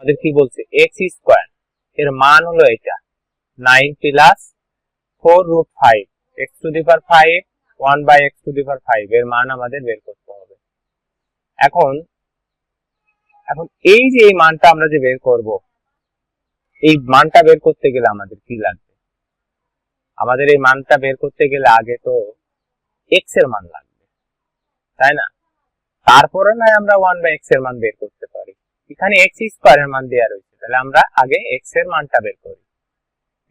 আমাদের কি বলছে? এক্স স্কোয়ার এর মান হলো এটা। Nine plus four root five x to the power five one by x to the power five এর মান আমাদের বের করতে হবে। এখন এখন এই যে এই মানটা আমরা যে বের করব, এই মানটা বের করতে গেলে আমাদের কি লাগবে? আমাদের এই মানটা বের করতে গেলে আগে তো এক্সের মান লাগবে। তাই না? তারপরে না আমরা ওয়ান বাই এক্সের মান বের করতে পারি এখানে এক্স স্কোয়ার এর মান দেওয়া রয়েছে, তাহলে আমরা আগে এক্সের মানটা বের করি।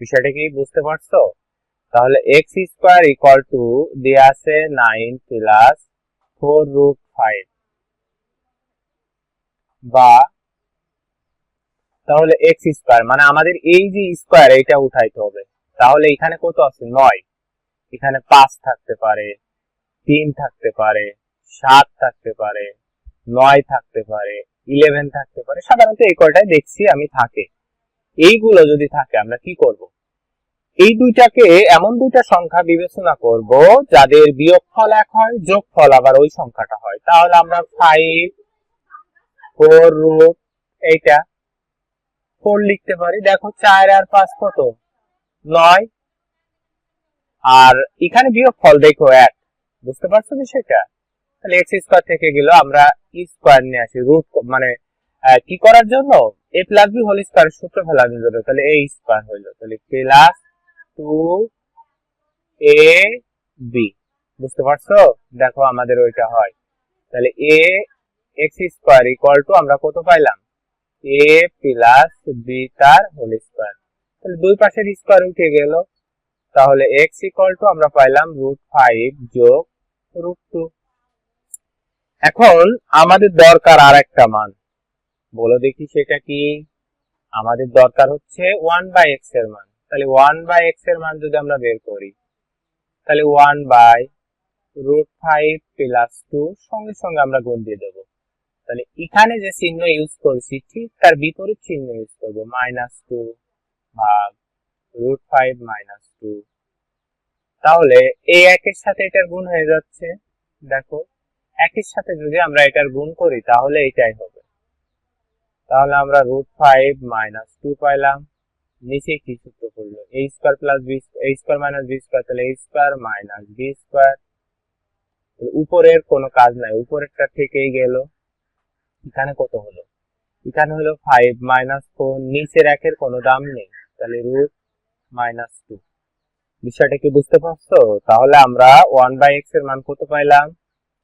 বিষয়টা কি বুঝতে পারছ? তাহলে এক্স স্কোয়ার ইকুয়াল টু দেওয়া আছে nine plus four root five বা তাহলে এক্স স্কোয়ার মানে আমাদের এই যে স্কোয়ার এটা উঠাইতে হবে। তাহলে এখানে কত আছে? নয়। এখানে পাঁচ থাকতে পারে, তিন থাকতে পারে, সাত থাকতে পারে, নয় থাকতে পারে ইলেভেন থাকতে পারে। সাধারণত এই কয়টাই দেখছি আমি থাকে। এইগুলো যদি থাকে, আমরা কি করব? এই দুইটাকে, এমন দুইটা সংখ্যা বিবেচনা করব, যাদের বিয়োগফল এক হয়, যোগফল আবার ওই সংখ্যাটা হয়। তাহলে আমরা ফাইভ ফোর রুট এইটা ফোর লিখতে পারি। দেখো, চার আর পাঁচ কত? নয়। আর এখানে বিয়োগফল দেখো এক। বুঝতে পারছ বিষয়টা? তাহলে এক্স স্কোয়ার থেকে গেল, আমরা ই স্কোয়ার নিয়ে আসি রুট মানে কি করার জন্য? A plus B whole square সূত্র ফেলার জন্য। তাহলে এ স্কোয়ার হইল তাহলে প্লাস টু এ বি বুঝতে পারছ? দেখো আমাদের ওইটা হয়। তাহলে A x square equal to আমরা কত পাইলাম? এ প্লাস বি তার হোল স্কোয়ার তাহলে দুই পাশের স্কোয়ার উঠে গেল। তাহলে এক্স ইকুয়াল টু আমরা পাইলাম রুট ফাইভ যোগ রুট টু এখন আমাদের দরকার আর একটা মান। বলো দেখি সেটা কি? আমাদের দরকার হচ্ছে ওয়ান বাই এক্সের মান। তাহলে ওয়ান বাই এক্সের মান যদি আমরা বের করি, তাহলে one by root five plus two সঙ্গে সঙ্গে আমরা গুণ দিয়ে দেবো। তাহলে এখানে যে চিহ্ন ইউজ করছি, ঠিক তার বিপরীত চিহ্ন ইউজ করব। মাইনাস টু ভাগ রুট ফাইভ মাইনাস টু তাহলে এই একের সাথে এটার গুণ হয়ে যাচ্ছে। দেখো একের সাথে যদি আমরা এটার গুণ করি, তাহলে এটাই হবে। তাহলে আমরা রুট ফাইভ মাইনাস টু পাইলাম। নিচে কি সূত্র করল A square plus B A square minus B square তাহলে A square minus B square উপরের কোনো কাজ নাই, উপরেরটা থেকেই গেল। এখানে কত হলো? এখানে হলো ফাইভ মাইনাস ফোর নিচের একের কোনো দাম নেই। তাহলে রুট মাইনাস টু বিষয়টা কি বুঝতে পারছ? তাহলে আমরা ওয়ান বাই এক্সের মান কত পাইলাম?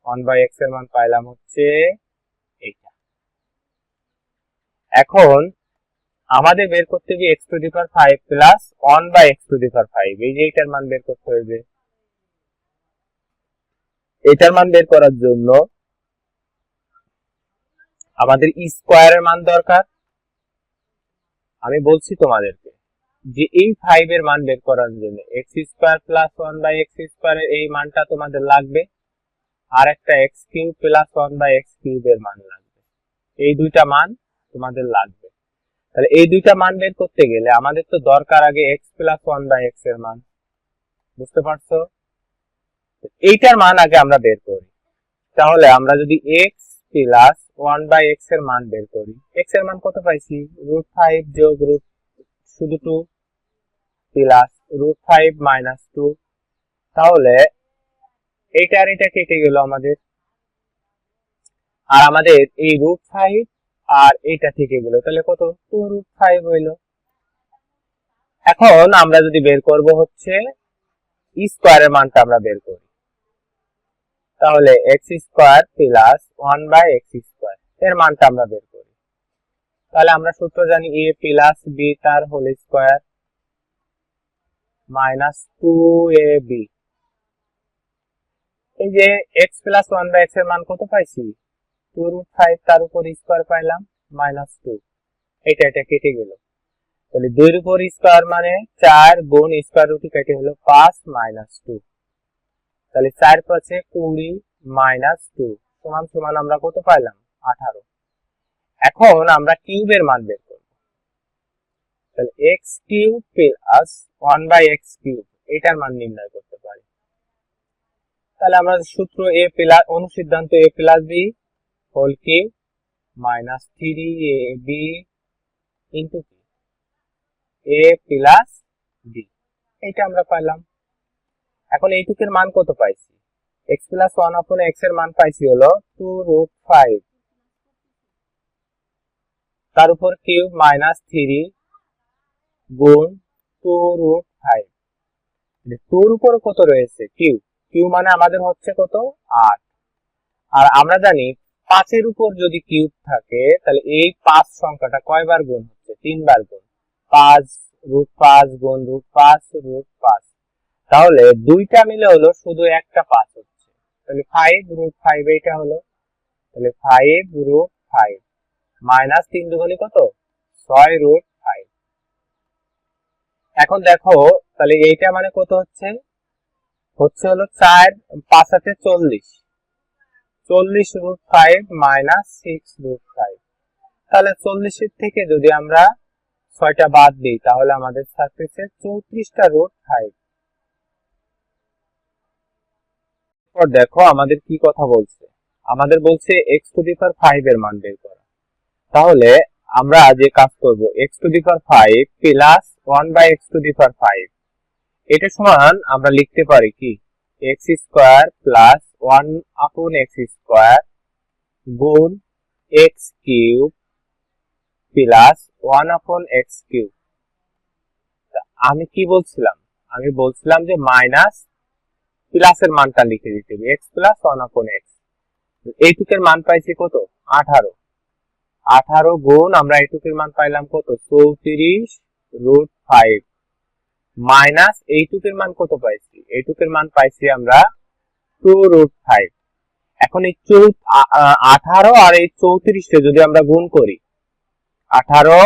ওয়ান বাই এক্সের মান পাইলাম হচ্ছে এইটা। এখন আমাদের বের করতে হবে x to the power five plus one by x to the power five এই যে এটার মান বের করতে হবে। এটার মান বের করার জন্য আমাদের স্কোয়ারের মান দরকার। আমি বলছি তোমাদেরকে যে এই ফাইভ এর মান বের করার জন্য x square plus one by x square এই মানটা তোমাদের লাগবে। আর একটা x cube plus one by x cube এর মান লাগবে। এই দুইটা মান তোমাদের লাগবে। তাহলে এই দুইটা মান বের করতে গেলে আমাদের তো দরকার আগে এক্স প্লাস ওয়ান বাই এক্সের মান। বুঝতে পারছ? এইটার মান আগে আমরা বের করি। তাহলে আমরা যদি এক্স প্লাস ওয়ান বাই এক্সের মান বের করি এক্সের মান কত পাইছি? রুট ফাইভ যোগ রুট শুধু two plus root five minus two তাহলে এইটা আর এটা কেটে গেল আমাদের। আর আমাদের এই রুট ফাইভ আর এইটা থেকে গেল। তাহলে কত? টু রুট ফাইভ হইল। এখন আমরা যদি বের করব হচ্ছে স্কোয়ারের মানটা আমরা বের করি। তাহলে x square plus one by x square এর মানটা আমরা বের করি। তাহলে আমরা সূত্র জানি এ প্লাস বি তার whole square minus two A B এই যে এক্স প্লাস ওয়ান বাই এক্সের মান কত পাইছি? টু রুট ফাইভ তার উপর স্কোয়ার পাইলাম মাইনাস টু এটা এটা কেটে গেল। তাহলে দুইয়ের উপর স্কোয়ার মানে চার গুণ স্কোয়ার রুটি কেটে হলো পাঁচ মাইনাস টু তাহলে চার পাঁচে কুড়ি মাইনাস টু সমান সমান আমরা কত পাইলাম? আঠারো। এখন আমরা কিউবের মান বের করব। তাহলে x cube plus one by x cube এটার মান নির্ণয় করতে তাহলে আমরা সূত্র এ প্লাস অনুসিদ্ধান্ত A plus B whole cube minus three A B into কি এ প্লাস বি এইটা আমরা পাইলাম। এখন এইটুকের মান কত পাইছি? এক্স প্লাস ওয়ান আপন এক্সের মান পাইছি হলো টু রুট ফাইভ তার উপর কিউব মাইনাস থ্রি গুণ টু রুট ফাইভ টুর উপর কত রয়েছে? কিউ কিউ মানে আমাদের হচ্ছে কত? আট। আর আমরা জানি পাঁচের উপর যদি কিউব থাকে, তাহলে এই পাঁচ সংখ্যাটা কয়বার গুণ হচ্ছে? তিনবার গুণ। পাঁচ রুট পাঁচ গুণ রুট পাঁচ রুট পাঁচ। তাহলে দুইটা মিলে হলো শুধু একটা পাঁচ হচ্ছে। তাহলে ফাইভ রুট ফাইভ এইটা হলো। তাহলে ফাইভ রুট ফাইভ মাইনাস তিন দুগুণে কত? ছয় রুট ফাইভ এখন দেখো, তাহলে এইটা মানে কত হচ্ছে? হচ্ছে হলো চার পাঁচ হাতে চল্লিশ। চল্লিশ root five minus six root five তাহলে চল্লিশের থেকে যদি আমরা ছয়টা বাদ দিই, তাহলে আমাদের থাকতেছে চৌত্রিশটা রুট ফাইভ দেখো আমাদের কি কথা বলছে। আমাদের বলছে এক্স টু দি ফাইভ এর মান বের করা। তাহলে আমরা যে কাজ করব x to the five plus one by x to the five এটা সমান আমরা লিখতে পারি কি? এক্স স্কোয়ার প্লাস ওয়ান আপন এক্স স্কোয়ার গুণ এক্স কিউব প্লাস ওয়ান আপন এক্স কিউব আমি কি বলছিলাম? আমি বলছিলাম যে মাইনাস প্লাসের মানটা লিখে দিতে হবে। এক্স প্লাস ওয়ান আপন এক্স এইটুকের মান পাইছি কত? আঠারো। আঠারো গুণ আমরা এইটুকের মান পাইলাম কত? চৌত্রিশ রুট ফাইভ মাইনাস এইটুকের মান কত পাইছি? এইটুকের মান পাইছি আমরা টু রুট ফাইভ এখন এই চৌ আঠারো আর এই চৌত্রিশে যদি আমরা গুণ করি, আঠারো,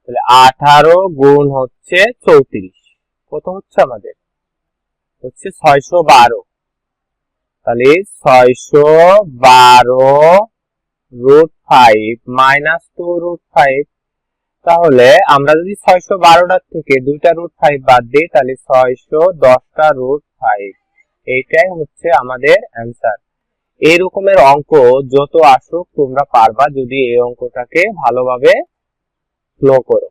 তাহলে আঠারো গুণ হচ্ছে চৌত্রিশ। কত হচ্ছে আমাদের? হচ্ছে ছয়শো বারো। তাহলে ছয়শো বারো root five minus two root five তাহলে আমরা যদি ছয়শো বারোটার থেকে দুইটা রুট ফাইভ বাদ দিই, তাহলে ছয়শো দশটা রুট ফাইভ এইটাই হচ্ছে আমাদের অ্যান্সার এই রকমের অঙ্ক যত আসুক, তোমরা পারবা যদি এই অঙ্কটাকে ভালোভাবে ফ্লো করো।